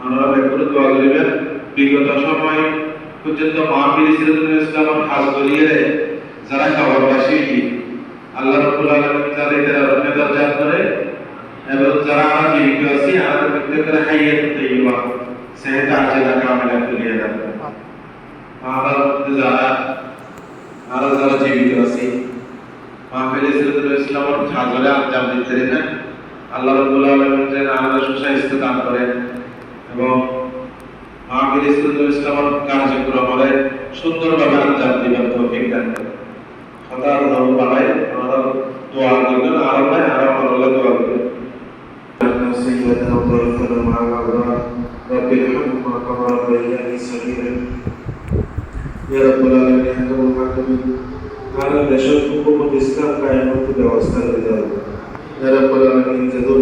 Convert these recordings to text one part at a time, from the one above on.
আপনারা ব্যাপারে দোয়া করিবেন। বিগত সময় পর্যন্ত মাহফিল সিরাজুল ইসলাম খাস করিয়ে যারা খাবারবাসী, আল্লাহ রাব্বুল আলামিন যারা এরা মেধার জাত করে এবং যারা আমরা জীবিত আছি, আমাদের প্রত্যেকের হাইয়াত তৈবা সেহেত আজেলা কামেলা করিয়ে দেন আমরা যারা আমরা যারা জীবিত আছি, মাহফিল সিরাজুল ইসলামের খাজরে আঞ্জাম দিতে না আল্লাহ রাব্বুল আলামিন যেন আমরা সুস্বাস্থ্য দান করেন। এবং মাহফিল সিরাজুল ইসলামের কার্যক্রমে সুন্দরভাবে আঞ্জাম দিবেন তৌফিক দান করেন সদা নব বানাই আমরা দোয়া করবেন আর নাই আর আমরা দোয়া করবেন سيدنا وضيفنا مع الأبرار رب ارحمهما كما ربياني صغيرا يا رب العالمين أحكم الحاكمين على দেশের হুকুমত ইসলাম কায়েমত ব্যবস্থা করে দাও ইয়া রাব্বুল আলামিন যেদুন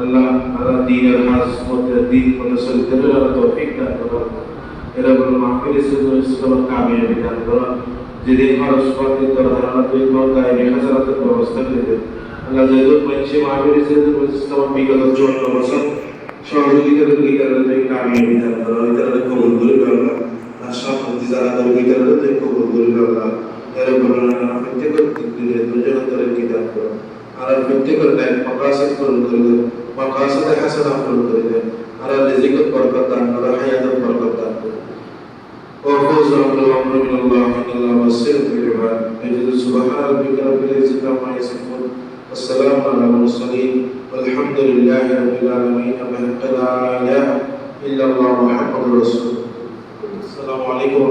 আল্লাহ আল্লাহ দিনের হাজ মধ্যে দিন মধ্যে চলতে পারে আল্লাহ তৌফিক দান করো এরা বলো মাহফিল ইসলাম কামিয়াবি দান করো। যেদিন খরচ পাতি তোর ধারণা তুই তোর গায়ে হাজারাতের ব্যবস্থা করে দে আল্লাহ যেহেতু মানুষে মাহফিল ইসলাম বিগত চুয়ান্ন বছর, সহযোগিতা তুই তারা তুই কামিয়াবি দান করো। তারা কবুল করে আল্লাহ সব মন্ত্রী যারা তারা তুই কবুল করে আল্লাহ এরা বলো প্রত্যেকের দিলে দুজন তোরে কি দান করো। আর প্রত্যেকের দায় মকাসিদ পূরণ করে ما قاصد حسنة قلت على رزقك بركة على حياتك بركة وفوز الأمر من الله إن الله بصير بالعباد يجد سبحان ربك رب العزة ما يصفون. والسلام على المرسلين. والحمد لله رب العالمين. بحق لا إله إلا الله محمد رسول السلام عليكم